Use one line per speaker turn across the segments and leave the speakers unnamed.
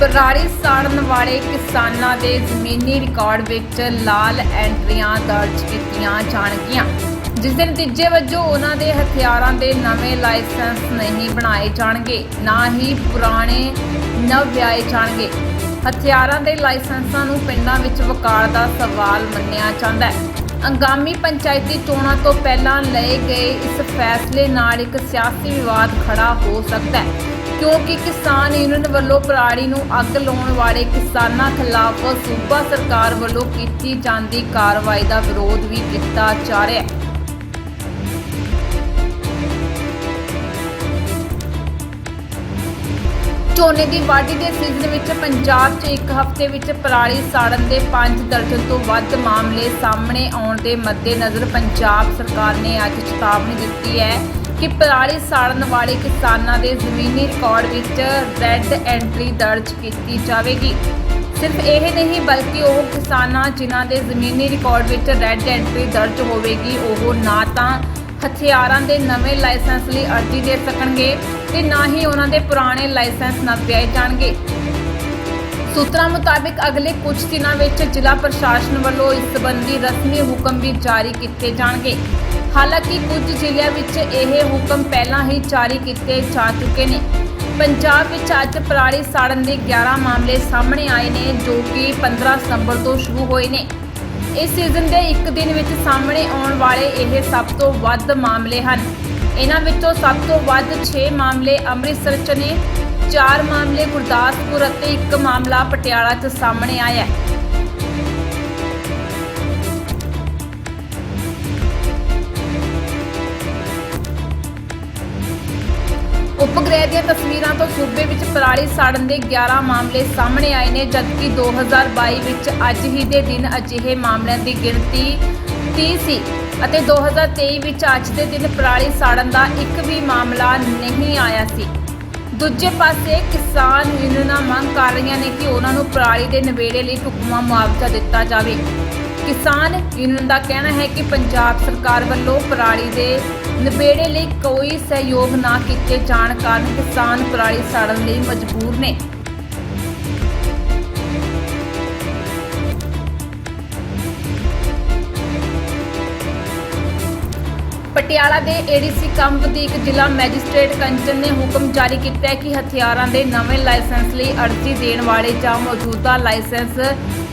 ਪਰਾਲੀ ਸਾੜਨ ਵਾਲੇ ਕਿਸਾਨਾਂ ਦੇ ਜ਼ਮੀਨੀ ਰਿਕਾਰਡ ਵਿੱਚ ਲਾਲ ਐਂਟਰੀਆਂ ਦਰਜ ਕੀਤੀਆਂ ਜਾਣਗੀਆਂ। ਜਿਸ ਦੇ ਨਤੀਜੇ ਵਜੋਂ ਉਹਨਾਂ ਦੇ ਹਥਿਆਰਾਂ ਦੇ ਨਵੇਂ ਲਾਇਸੈਂਸ ਨਹੀਂ ਬਣਾਏ ਜਾਣਗੇ, ਨਾ ਹੀ ਪੁਰਾਣੇ ਨਵ ਵਿਆਏ ਜਾਣਗੇ। ਹਥਿਆਰਾਂ ਦੇ ਲਾਇਸੈਂਸਾਂ ਨੂੰ ਪਿੰਡਾਂ ਵਿੱਚ ਵਕਾਰ ਦਾ ਸਵਾਲ ਮੰਨਿਆ ਜਾਂਦਾ ਹੈ। ਅੰਗਾਮੀ ਪੰਚਾਇਤੀ ਚੋਣਾਂ ਤੋਂ ਪਹਿਲਾਂ ਲਏ ਗਏ ਇਸ ਫੈਸਲੇ ਨਾਲ ਇੱਕ ਸਿਆਸੀ ਵਿਵਾਦ ਖੜਾ ਹੋ ਸਕਦਾ ਹੈ। ਕਿਉਂਕਿ ਕਿਸਾਨ ਯੂਨੀਅਨ ਵੱਲੋਂ ਪਰਾਲੀ ਨੂੰ ਅੱਗ ਲਾਉਣ ਵਾਲੇ ਕਿਸਾਨਾਂ ਖਿਲਾਫ ਸੂਬਾ ਸਰਕਾਰ ਵੱਲੋਂ ਕੀਤੀ ਜਾਂਦੀ ਕਾਰਵਾਈ ਦਾ ਵਿਰੋਧ ਵੀ ਕੀਤਾ ਜਾ ਰਿਹਾ ਹੈ। ਝੋਨੇ ਦੀ ਵਾਢੀ ਦੇ ਸੀਜ਼ਨ ਵਿੱਚ ਪੰਜਾਬ 'ਚ ਇੱਕ ਹਫ਼ਤੇ ਵਿੱਚ ਪਰਾਲੀ ਸਾੜਨ ਦੇ 5 ਦਰਜਨ ਤੋਂ ਵੱਧ ਮਾਮਲੇ ਸਾਹਮਣੇ ਆਉਣ ਦੇ ਮੱਦੇਨਜ਼ਰ ਪੰਜਾਬ ਸਰਕਾਰ ਨੇ ਅੱਜ ਚੇਤਾਵਨੀ ਦਿੱਤੀ ਹੈ ਕਿ ਪਰਾਲੀ ਸਾੜਨ ਵਾਲੇ ਕਿਸਾਨਾਂ ਦੇ ਜ਼ਮੀਨੀ ਰਿਕਾਰਡ ਵਿੱਚ ਰੈੱਡ ਐਂਟਰੀ ਦਰਜ ਕੀਤੀ ਜਾਵੇਗੀ। ਸਿਰਫ ਇਹ ਨਹੀਂ, ਬਲਕਿ ਉਹ ਕਿਸਾਨਾਂ ਜਿਨ੍ਹਾਂ ਦੇ ਜ਼ਮੀਨੀ ਰਿਕਾਰਡ ਵਿੱਚ ਰੈੱਡ ਐਂਟਰੀ ਦਰਜ ਹੋਵੇਗੀ, ਉਹ ਨਾ ਤਾਂ ਹਥਿਆਰਾਂ ਦੇ ਨਵੇਂ ਲਾਇਸੈਂਸ ਲਈ ਅਰਜ਼ੀ ਦੇ ਸਕਣਗੇ ਤੇ ਨਾ ਹੀ ਉਹਨਾਂ ਦੇ ਪੁਰਾਣੇ ਲਾਇਸੈਂਸ ਨਾ ਨਵਿਆਏ ਜਾਣਗੇ। ਸੂਤਰਾਂ ਮੁਤਾਬਿਕ ਅਗਲੇ ਕੁਝ ਦਿਨਾਂ ਵਿੱਚ ਜ਼ਿਲ੍ਹਾ ਪ੍ਰਸ਼ਾਸਨ ਵੱਲੋਂ ਇਸ ਸੰਬੰਧੀ ਰਸਮੀ ਹੁਕਮ ਵੀ ਜਾਰੀ ਕੀਤੇ ਜਾਣਗੇ। ਹਾਲਾਂਕਿ ਕੁਝ ਜ਼ਿਲ੍ਹਿਆਂ ਵਿੱਚ ਇਹ ਹੁਕਮ ਪਹਿਲਾਂ ਹੀ ਜਾਰੀ ਕੀਤੇ ਜਾ ਚੁੱਕੇ ਨੇ। ਪੰਜਾਬ ਵਿੱਚ ਅੱਜ ਪਰਾਲੀ ਸਾੜਨ ਦੇ 11 ਮਾਮਲੇ ਸਾਹਮਣੇ ਆਏ ਨੇ, ਜੋ ਕਿ 15 ਸਤੰਬਰ ਤੋਂ ਸ਼ੁਰੂ ਹੋਏ ਨੇ। ਇਸ ਸੀਜ਼ਨ ਦੇ ਇੱਕ ਦਿਨ ਵਿੱਚ ਸਾਹਮਣੇ ਆਉਣ ਵਾਲੇ ਇਹ ਸਭ ਤੋਂ ਵੱਧ ਮਾਮਲੇ ਹਨ। ਇਹਨਾਂ ਵਿੱਚੋਂ ਸਭ ਤੋਂ ਵੱਧ 6 ਮਾਮਲੇ ਅੰਮ੍ਰਿਤਸਰ 'ਚ ਨੇ 4 ਮਾਮਲੇ ਗੁਰਦਾਸਪੁਰ ਅਤੇ ਇੱਕ ਮਾਮਲਾ ਪਟਿਆਲਾ 'ਚ ਸਾਹਮਣੇ ਆਇਆ ਹੈ। ਉਪਗ੍ਰਹਿ ਦੀਆਂ ਤਸਵੀਰਾਂ ਤੋਂ ਸੂਬੇ ਵਿੱਚ ਪਰਾਲੀ ਸਾੜਨ ਦੇ 11 ਮਾਮਲੇ ਸਾਹਮਣੇ ਆਏ ਨੇ, ਜਦਕਿ 2022 ਵਿੱਚ ਅੱਜ ਹੀ ਦੇ ਦਿਨ ਅਜਿਹੇ ਮਾਮਲਿਆਂ ਦੀ ਗਿਣਤੀ 30 ਸੀ ਅਤੇ 2023 ਵਿੱਚ ਅੱਜ ਦੇ ਦਿਨ ਪਰਾਲੀ ਸਾੜਨ ਦਾ ਇੱਕ ਵੀ ਮਾਮਲਾ ਨਹੀਂ ਆਇਆ ਸੀ। ਦੂਜੇ ਪਾਸੇ ਕਿਸਾਨ ਯੂਨੀਅਨਾਂ ਮੰਗ ਕਰ ਰਹੀਆਂ ਨੇ ਕਿ ਉਹਨਾਂ ਨੂੰ ਪਰਾਲੀ ਦੇ ਨਿਬੇੜੇ ਲਈ ਢੁਕਵਾਂ ਮੁਆਵਜ਼ਾ ਦਿੱਤਾ ਜਾਵੇ। ਕਿਸਾਨ ਯੂਨੀਅਨ ਦਾ ਕਹਿਣਾ ਹੈ ਕਿ ਪੰਜਾਬ ਸਰਕਾਰ ਵੱਲੋਂ ਪਰਾਲੀ ਦੇ ਨਿਬੇੜੇ ਲਈ ਕੋਈ ਸਹਿਯੋਗ ਨਾ ਕੀਤੇ ਜਾਣ ਕਾਰਨ ਕਿਸਾਨ ਪਰਾਲੀ ਸਾੜਨ ਲਈ ਮਜਬੂਰ ਨੇ। ਪਟਿਆਲਾ ਦੇ ਏਡੀਸੀ ਕੰਮ ਵਧੀਕ ਜ਼ਿਲ੍ਹਾ ਮੈਜਿਸਟ੍ਰੇਟ ਕੰਚਨ ਨੇ ਹੁਕਮ ਜਾਰੀ ਕੀਤਾ ਹੈ ਕਿ ਹਥਿਆਰਾਂ ਦੇ ਨਵੇਂ ਲਾਇਸੈਂਸ ਲਈ ਅਰਜ਼ੀ ਦੇਣ ਵਾਲੇ ਜਾਂ ਮੌਜੂਦਾ ਲਾਇਸੈਂਸ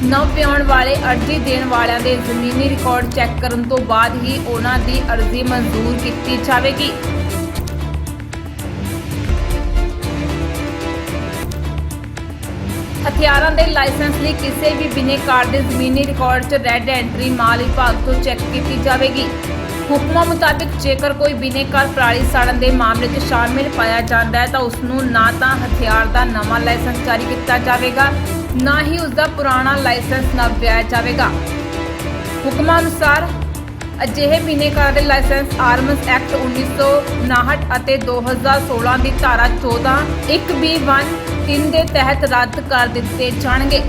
ਨਵਿਆਉਣ ਵਾਲੇ ਅਰਜ਼ੀ ਦੇਣ ਵਾਲਿਆਂ ਦੇ ਜ਼ਮੀਨੀ ਰਿਕਾਰਡ ਚੈੱਕ ਕਰਨ ਤੋਂ ਬਾਅਦ ਹੀ ਉਹਨਾਂ ਦੀ ਅਰਜ਼ੀ ਮਨਜ਼ੂਰ ਕੀਤੀ ਜਾਵੇਗੀ। ਹਥਿਆਰਾਂ ਦੇ ਲਾਇਸੈਂਸ ਲਈ ਕਿਸੇ ਵੀ ਬਿਨੇਕਾਰ ਦੇ ਜ਼ਮੀਨੀ ਰਿਕਾਰਡ 'ਚ ਰੈੱਡ ਐਂਟਰੀ ਮਾਲ ਵਿਭਾਗ ਤੋਂ ਚੈੱਕ ਕੀਤੀ ਜਾਵੇਗੀ। ਹੁਕਮਾਂ ਮੁਤਾਬਿਕ ਜੇਕਰ ਕੋਈ ਬਿਨੇਕਾਰ ਪਰਾਲੀ ਸਾੜਨ ਦੇ ਮਾਮਲੇ 'ਚ ਸ਼ਾਮਿਲ ਪਾਇਆ ਜਾਂਦਾ ਹੈ, ਤਾਂ ਉਸ ਨੂੰ ਨਾ ਤਾਂ ਹਥਿਆਰ ਦਾ ਨਵਾਂ ਲਾਇਸੈਂਸ ਜਾਰੀ ਕੀਤਾ ਜਾਵੇਗਾ, ਨਾ ਹੀ ਉਸ ਦਾ ਪੁਰਾਣਾ ਲਾਇਸੈਂਸ ਨਵਿਆਇਆ ਜਾਵੇਗਾ। ਹੁਕਮਾਂ ਅਨੁਸਾਰ ਅਜਿਹੇ ਬਿਨੇਕਾਰ ਦੇ ਲਾਇਸੈਂਸ ਆਰਮਸ ਐਕਟ 1959 ਅਤੇ 2016 ਦੀ ਧਾਰਾ 14 1B1 3 ਦੇ ਤਹਿਤ ਰੱਦ ਕਰ ਦਿੱਤੇ ਜਾਣਗੇ।